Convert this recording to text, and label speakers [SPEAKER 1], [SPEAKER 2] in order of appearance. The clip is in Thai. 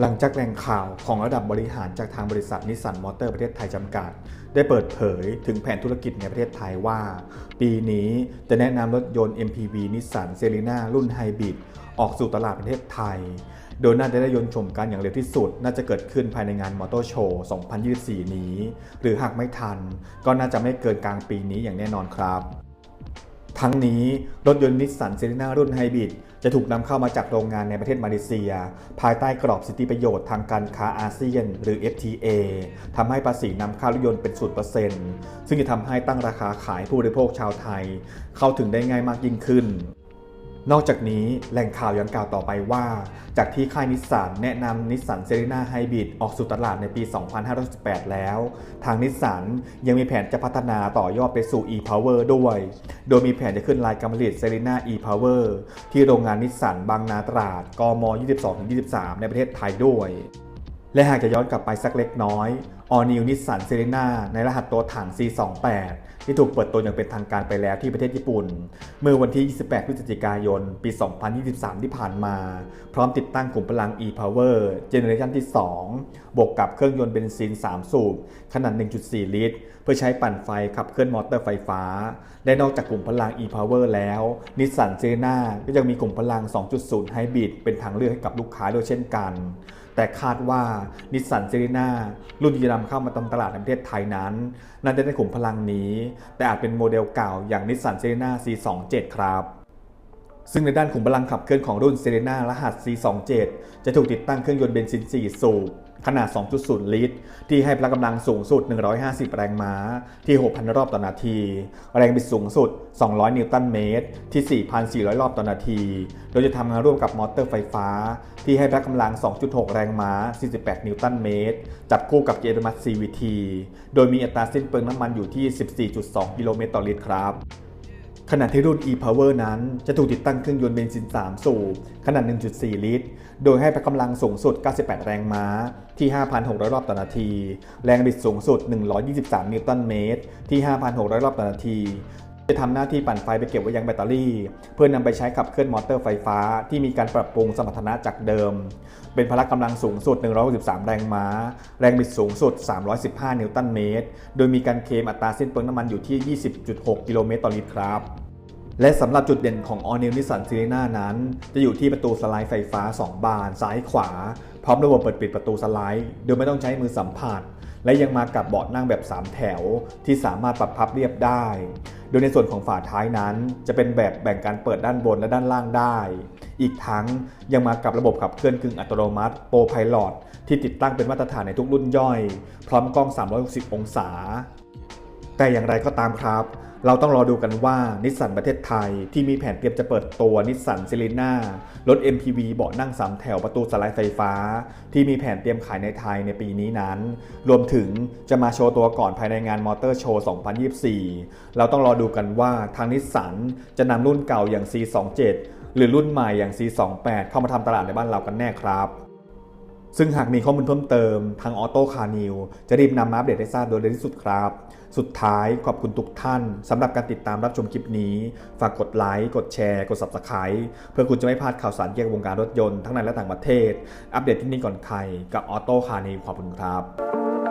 [SPEAKER 1] หลังจากแหล่งข่าวของระดับบริหารจากทางบริษัทนิสสันมอเตอร์ประเทศไทยจำกัด ได้เปิดเผยถึงแผนธุรกิจในประเทศไทยว่า ปีนี้จะแนะนำรถยนต์ MPV นิสสันเซรีนารุ่นไฮบริดออกสู่ตลาดประเทศไทย โดยน่าจะได้ยนต์ชมกันอย่างเร็วที่สุด น่าจะเกิดขึ้นภายในงานมอเตอร์โชว์2024 นี้ หรือหากไม่ทัน ก็น่าจะไม่เกินกลางปีนี้อย่างแน่นอนครับ ทั้งนี้รถยนต์นิสสันเซรีนารุ่นไฮบริดจะถูกนำเข้ามาจากโรงงานในประเทศมาเลเซีย ภายใต้กรอบสิทธิประโยชน์ทางการค้าอาเซียน หรือ FTA ทำให้ภาษีนำเข้ารถยนต์เป็นศูนย์เปอร์เซ็นต์ซึ่งจะทำให้ตั้งราคาขายผู้บริโภคชาวไทย เข้าถึงได้ง่ายมากยิ่งขึ้น นอกจากนี้แหล่งข่าวยังกล่าวต่อไปว่า จากที่ค่ายนิสสันแนะนำนิสสันเซรีนาไฮบริดออกสู่ตลาดในปี 2518 แล้ว ทางนิสสันยังมีแผนจะพัฒนาต่อยอดไปสู่ e-power ด้วย โดยมีแผนจะขึ้นลายการผลิตเซรีนา e-power ที่โรงงานนิสสันบางนาตราด กม 22-23 ในประเทศไทยด้วย และหากจะย้อนกลับไปสักเล็กน้อย All New Nissan Serena ในรหัสตัวถัง C28 ที่ถูกเปิดตัวอย่างเป็นทางการไปแล้วที่ประเทศญี่ปุ่น เมื่อวันที่ 28 พฤศจิกายน ปี 2023 ที่ผ่านมา พร้อมติดตั้งกลุ่มพลัง e-power เจเนอเรชันที่ 2 บวกกับเครื่องยนต์เบนซิน 3 สูบ ขนาด 1.4 ลิตร เพื่อใช้ปั่นไฟขับเคลื่อนมอเตอร์ไฟฟ้า และนอกจากกลุ่มพลัง e-power แล้วนิสสันเซนาก็ยังมีกลุ่มพลัง 2.0ไฮบริดเป็นทางเลือกให้กับลูกค้าด้วยเช่นกัน แต่คาดว่านิสสันเซรีนารุ่นที่นำเข้ามาตตลาดในประเทศไทยนั้นน่าจะได้ขุมพลังนี้ แต่อาจเป็นโมเดลเก่าอย่างนิสสันเซรีนา C27 ครับซึ่งในด้านขุมพลังขับเคลื่อนของรุ่นเซเรนารหัส C27 จะถูกติดตั้งเครื่องยนต์เบนซิน 4 สูบ ขนาด 2.0 ลิตร ที่ให้พละกำลังสูงสุด 150 แรงม้า ที่ 6,000 รอบต่อนาที แรงบิดสูงสุด 200 นิวตันเมตร ที่ 4,400 รอบต่อนาที โดยจะทำงานร่วมกับมอเตอร์ไฟฟ้า ที่ให้พละกำลัง 2.6 แรงม้า 48 นิวตันเมตร จับคู่กับเกียร์อัตโนมัติ CVT โดยมีอัตราสิ้นเปลืองน้ำมันอยู่ที่ 14.2 กิโลเมตรต่อลิตรครับ ขณะที่รุ่น e-power นั้นจะถูกติดตั้งเครื่องยนต์เบนซิน 3 สูบขนาด 1.4 ลิตร โดยให้พละกำลังสูงสุด 98 แรงม้าที่ 5,600 รอบต่อนาที แรงบิดสูงสุด 123 นิวตันเมตรที่ 5,600 รอบต่อนาที จะทำหน้าที่ปั่นไฟไปเก็บไว้ยังแบตเตอรี่ เพื่อนำไปใช้ขับเคลื่อนมอเตอร์ไฟฟ้าที่มีการปรับปรุงสมรรถนะจากเดิม เป็นพละกำลังสูงสุด 163 แรงม้า แรงบิดสูงสุด 315 นิวตันเมตร โดยมีการเคลมอัตราสิ้นเปลืองน้ำมันอยู่ที่ 20.6 กิโลเมตรต่อลิตรครับและสำหรับจุดเด่นของ All New Nissan s e r e n a นั้น จะอยู่ที่ประตูสไลด์ไฟฟ้า 2 บาน ซ้ายขวา พร้อมระบบเปิดปิดประตูสไลด์ โดยไม่ต้องใช้มือสัมผัส และยังมากับเบาะนั่งแบบ 3 แถว ที่สามารถปรับพับเรียบได้ โดยในส่วนของฝาท้ายนั้นจะเป็นแบบแบ่งการเปิดด้านบนและด้านล่างได้ อีกทั้งยังมากับระบบขับเคลื่อนกึ่งอัตโนมัติโปรไพลอตที่ติดตั้งเป็นมาตรฐานในทุกรุ่นย่อย พร้อมกล้อง 360 องศา แต่อย่างไรก็ตามครับ เราต้องรอดูกันว่านิสสันประเทศไทยที่มีแผนเตรียมจะเปิดตัวนิสสันเซรีน่ารถ MPV เบาะนั่ง3แถวประตูสไลด์ไฟฟ้า ที่มีแผนเตรียมขายในไทยในปีนี้นั้น รวมถึงจะมาโชว์ตัวก่อนภายในงานมอเตอร์โชว์ 2024 เราต้องรอดูกันว่าทางนิสสันจะนำรุ่นเก่าอย่าง C27 หรือรุ่นใหม่อย่าง C28 เข้ามาทำตลาดในบ้านเรากันแน่ครับ ซึ่งหากมีข้อมูลเพิ่มเติมทางออโต้คานิวจะรีบนำมาอัปเดตให้ทราบโดยเร็วที่สุดครับ สุดท้ายขอบคุณทุกท่านสำหรับการติดตามรับชมคลิปนี้ ฝากกดไลค์ กดแชร์ กด Subscribe เพื่อคุณจะไม่พลาดข่าวสารเกี่ยวกับวงการรถยนต์ทั้งในและต่างประเทศ อัปเดตที่นี่ก่อนใครกับออโต้คานิวขอบคุณครับ